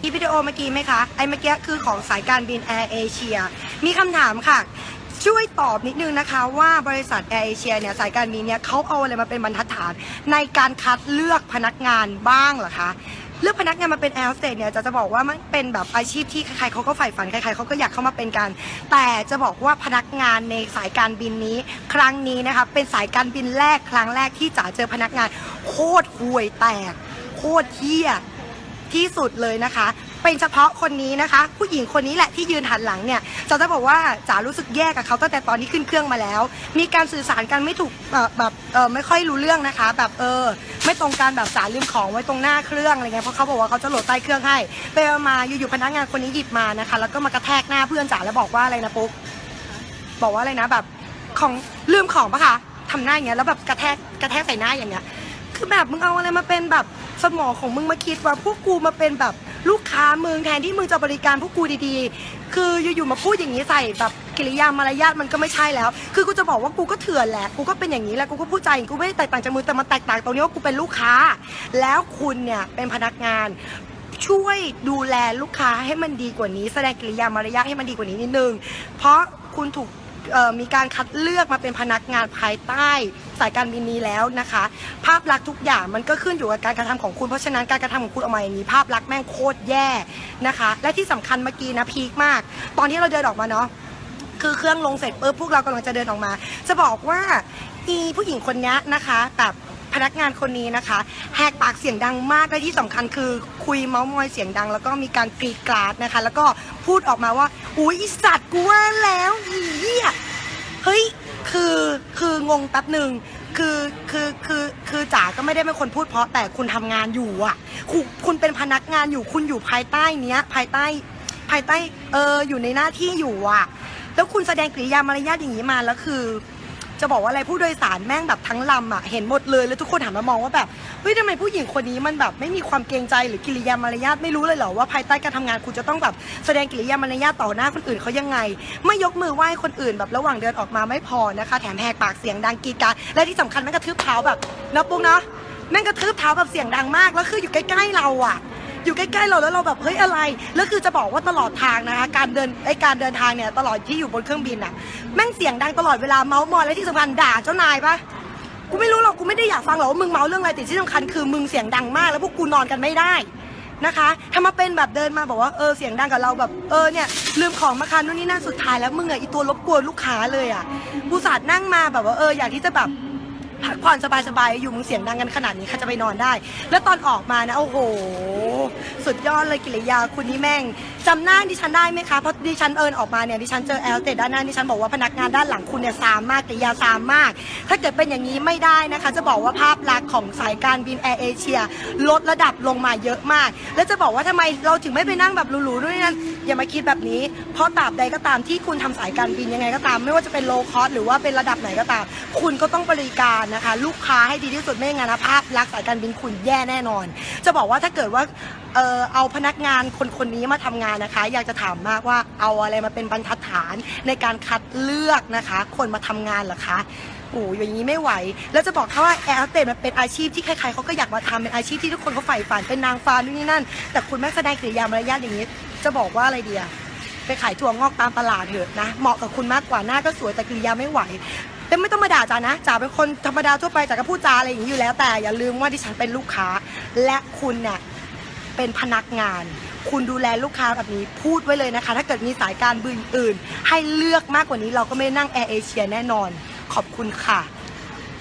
ที่วิดีโอเมื่อกี้ไหมคะ ไอ้เมื่อกี้คือของสายการบินแอร์เอเชีย มีคำถามค่ะ ช่วยตอบนิดนึงนะคะว่าบริษัทแอร์เอเชียเนี่ยสายการบินเนี่ยเขาเอาอะไรมาเป็นบรรทัดฐาน ในการคัดเลือกพนักงานบ้างเหรอคะ เลือกพนักงานมาเป็นแอร์โฮสเตสเนี่ยจะจะบอกว่ามันเป็นแบบอาชีพที่ใครๆเขาก็ใฝ่ฝันใครๆเขาก็อยากเข้ามาเป็นกัน แต่จะบอกว่าพนักงานในสายการบินนี้ ครั้งนี้นะคะเป็นสายการบินแรกครั้งแรกที่จ๋าเจอพนักงานโคตรห่วยแตก โคตรเที่ยที่สุดเลยนะคะ เป็นเฉพาะคนนี้นะคะ ผู้หญิงคนนี้แหละที่ยืนหันหลังเนี่ยจ๋าจะบอกว่าจ๋ารู้สึกแย่กับเขาตั้งแต่ตอนที่ขึ้นเครื่องมาแล้ว มีการสื่อสารกันไม่ถูกแบบเออไม่ค่อยรู้เรื่องนะคะ แบบเออไม่ตรงกันแบบจ๋าลืมของไว้ตรงหน้าเครื่องอะไรเงี้ยเพราะเขาบอกว่าเขาจะโหลดใต้เครื่องให้ไปมาอยู่ๆพนักงานคนนี้หยิบมานะคะ แล้วก็มากระแทกหน้าเพื่อนจ๋าแล้วบอกว่าอะไรนะปุ๊กบอกว่าอะไรนะแบบของลืมของปะคะทำหน้าอย่างเงี้ยแล้วแบบกระแทกกระแทกใส่หน้าอย่างเงี้ย คือแบบมึงเอาอะไรมาเป็นแบบสมองของมึงมาคิดว่าพวกกูมาเป็นแบบลูกค้ามึงแทนที่มึงจะบริการพวกกูดีๆ คืออยู่ๆมาพูดอย่างนี้ใส่แบบกิริยามารยาทมันก็ไม่ใช่แล้ว คือกูจะบอกว่ากูก็เถื่อนแหละ กูก็เป็นอย่างนี้แหละ กูก็พูดใจอย่างกูไม่ได้แตกต่างจากมึงแต่มันแตกต่างตรงนี้ว่ากูเป็นลูกค้า แล้วคุณเนี่ยเป็นพนักงานช่วยดูแลลูกค้าให้มันดีกว่านี้ แสดงกิริยามารยาทให้มันดีกว่านี้นิดนึง เพราะคุณถูก เอ่อมีการคัดเลือกมาเป็นพนักงานภายใต้สายการบินนี้แล้วนะคะ ภาพลักษณ์ทุกอย่างมันก็ขึ้นอยู่กับการกระทำของคุณเพราะฉะนั้นการกระทำของคุณออกมาอย่างนี้ภาพลักษณ์แม่งโคตรแย่นะคะ และที่สำคัญเมื่อกี้นะพีคมาก ตอนที่เราเดินออกมาเนาะคือเครื่องลงเสร็จปุ๊บพวกเรากำลังจะเดินออกมา จะบอกว่าอีผู้หญิงคนนี้นะคะแบบ พนักงานคนนี้นะคะ แหกปากเสียงดังมากและที่สำคัญคือคุยเมาส์มอยเสียงดัง แล้วก็มีการกรีดกราดนะคะ แล้วก็พูดออกมาว่าอุ้ยอีสัตว์กูว่าแล้วอีเหี้ยเฮ้ยคือคืองงแป๊บหนึ่งคือคือคือคือจ๋าก็ไม่ได้เป็นคนพูดเพราะแต่คุณทำงานอยู่อะคุณคุณเป็นพนักงานอยู่คุณอยู่ภายใต้เนี้ย ภายใต้ภายใต้เอออยู่ในหน้าที่อยู่อะ แล้วคุณแสดงกริยามารยาทอย่างนี้มาแล้วคือ จะบอกว่าอะไรผู้โดยสารแม่งแบบทั้งลำอะเห็นหมดเลยแล้วทุกคนหันมามองว่าแบบเฮ้ยทำไมผู้หญิงคนนี้มันแบบไม่มีความเกรงใจหรือกิริยามารยาทไม่รู้เลยเหรอว่าภายใต้การทำงานคุณจะต้องแบบแสดงกิริยามารยาทต่อหน้าคนอื่นเขายังไง ไม่ยกมือไหว้คนอื่นแบบระหว่างเดินออกมาไม่พอนะคะ แถมแหกปากเสียงดังกรีดกรารและที่สำคัญแม่งกระทืบเท้าแบบเนาะปุ๊กเนาะแม่งกระทืบเท้าแบบเสียงดังมากแล้วคืออยู่ใกล้ๆเราอะ อยู่ใกล้ๆเราแล้วเราแบบเฮ้ยอะไรแล้วคือจะบอกว่าตลอดทางนะคะการเดินไอการเดินทางเนี่ยตลอดที่อยู่บนเครื่องบินอะแม่งเสียงดังตลอดเวลาเมาส์มอยและที่สำคัญด่าเจ้านายปะกูไม่รู้หรอกกูไม่ได้อยากฟังหรอกว่ามึงเมาเรื่องอะไรแต่ที่สำคัญคือมึงเสียงดังมากแล้วพวกกูนอนกันไม่ได้นะคะถ้ามาเป็นแบบเดินมาบอกว่าเออเสียงดังกับเราแบบเออเนี่ยลืมของมาคันนู่นนี่นั่นสุดท้ายแล้วมึงอะอีตัวรบกวนลูกค้าเลยอะกูสาดนั่งมาแบบว่าเอออยากที่จะแบบ พักผ่อนสบายๆ อยู่มึงเสียงดังกันขนาดนี้ใครจะไปนอนได้ แล้วตอนออกมานะ โอ้โห สุดยอดเลยกิริยาคุณนี่แม่งจำหน้าดิฉันได้ไหมคะเพราะดิฉันเอิญออกมาเนี่ยดิฉันเจอแอลเตด้านหน้าดิฉันบอกว่าพนักงานด้านหลังคุณเนี่ยซามมากกิริยาซามมาก ถ้าเกิดเป็นอย่างนี้ไม่ได้นะคะ จะบอกว่าภาพลักษณ์ของสายการบินแอร์เอเชียลดระดับลงมาเยอะมาก แล้วจะบอกว่าทำไมเราถึงไม่ไปนั่งแบบหรูๆด้วยนั่น อย่ามาคิดแบบนี้ เพราะตราบใดก็ตามที่คุณทำสายการบินยังไงก็ตาม ไม่ว่าจะเป็นโลคอสหรือว่าเป็นระดับไหนก็ตาม คุณก็ต้องบริการนะคะ ลูกค้าให้ดีที่สุดไม่อย่างนั้นะภาพลักษณ์สายการบินคุณแย่แน่นอน จะบอกว่าถ้าเกิดว่าเออเอาพนักงานคนคนนี้มาทำงานนะคะ อยากจะถามมากว่าเอาอะไรมาเป็นบรรทัดฐานในการคัดเลือกนะคะ คนมาทำงานหรอคะโอ้ยอย่างนี้ไม่ไหว แล้วจะบอกเขาว่าแอร์สเตสมันเป็นอาชีพที่ใครๆเขาก็อยากมาทำเป็นอาชีพที่ทุกคนเขาใฝ่ฝันเป็นนางฟ้านู่นนี่นั่น แต่คุณแม่แสดงกิริยามารยาทอย่างนี้ จะบอกว่าอะไรเดียไปขายถั่วงอกตามตลาดเถอะนะ เหมาะกับคุณมากกว่าหน้าก็สวยแต่กิริยาไม่ไหวแต่ไม่ต้องมาด่าจ๋านะจ๋าเป็นคนธรรมดาทั่วไปจ๋าก็พูดจาอะไรอย่างนี้อยู่แล้ว แต่อย่าลืมว่าดิฉันเป็นลูกค้า และคุณเนี่ยเป็นพนักงาน คุณดูแลลูกค้าแบบนี้พูดไว้เลยนะคะ ถ้าเกิดมีสายการบินอื่น ให้เลือกมากกว่านี้เราก็ไม่นั่งแอร์เอเชียแน่นอน ขอบคุณค่ะ